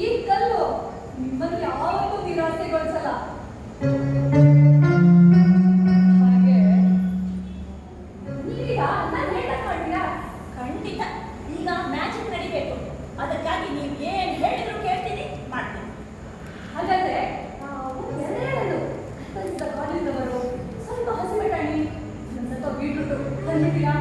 ಈ ಕಲ್ಲು ನಿಮ್ಮನ್ನು ಯಾವತ್ತೂ ನಿರಾಸೆಗೊಳಿಸಲ್ಲ ಹಾಗೆ ಖಂಡಿತ. ಈಗ ಮ್ಯಾಜಿಕ್ ಅದಕ್ಕಾಗಿ ಹೇಳಿದ್ರು ಕೇಳ್ತೀನಿ, ಮಾಡ್ತೀನಿ. ಹಾಗಾದ್ರೆ ಸ್ವಲ್ಪ ಹಸಿಮೆಟಾಣಿ ಸ್ವಲ್ಪ ಬೀಟ್ರೂಟು ತಂದಿದ್ದೀರಾ?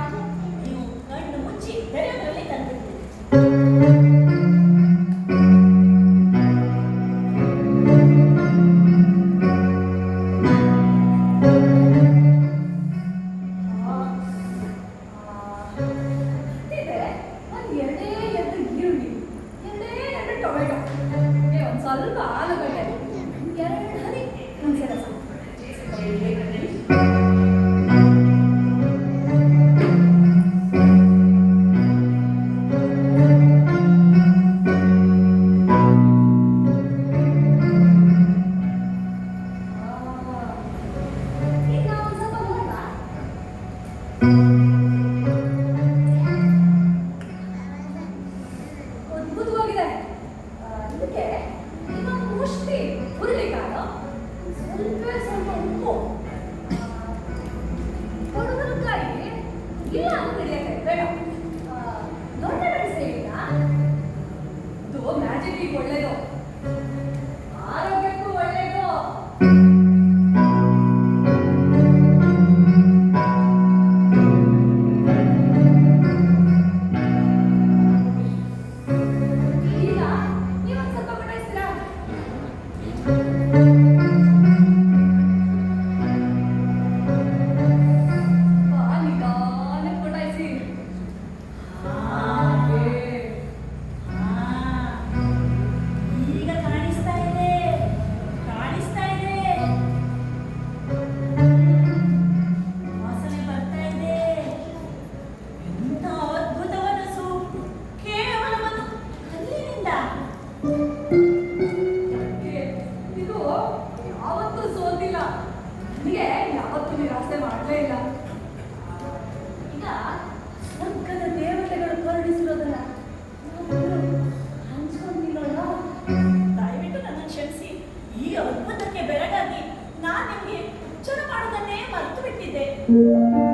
thank you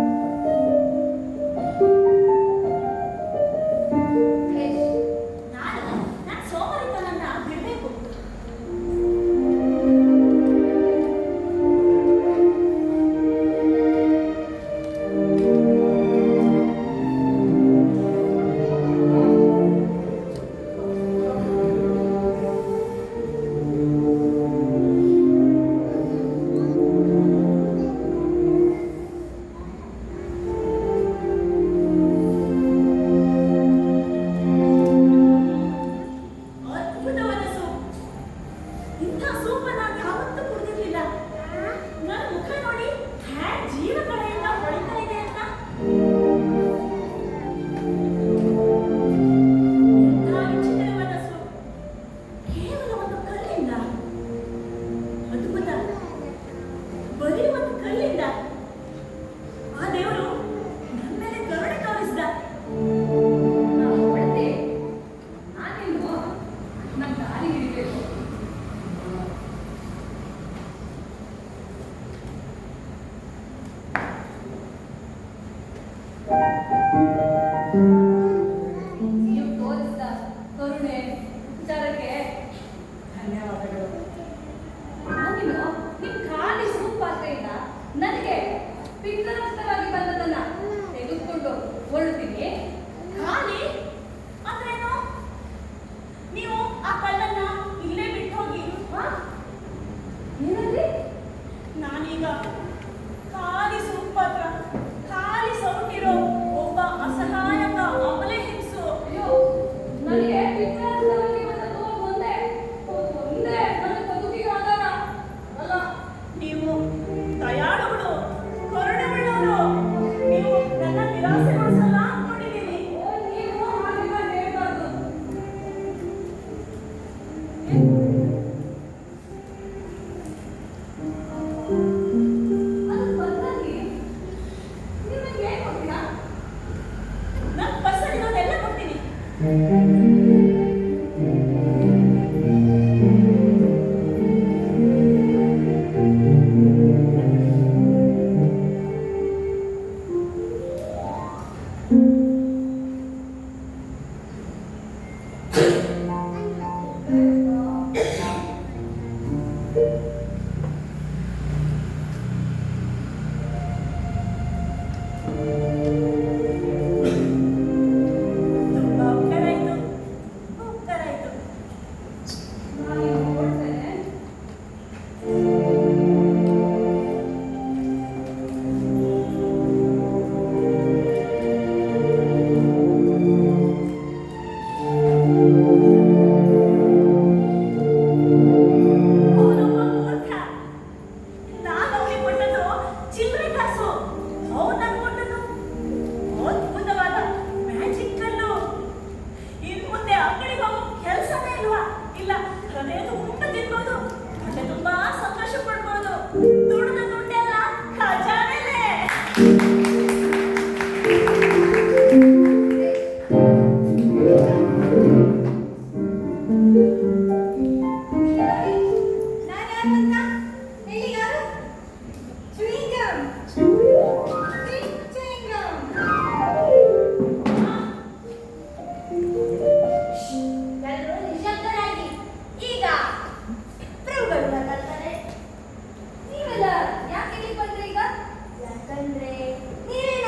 ನೀವು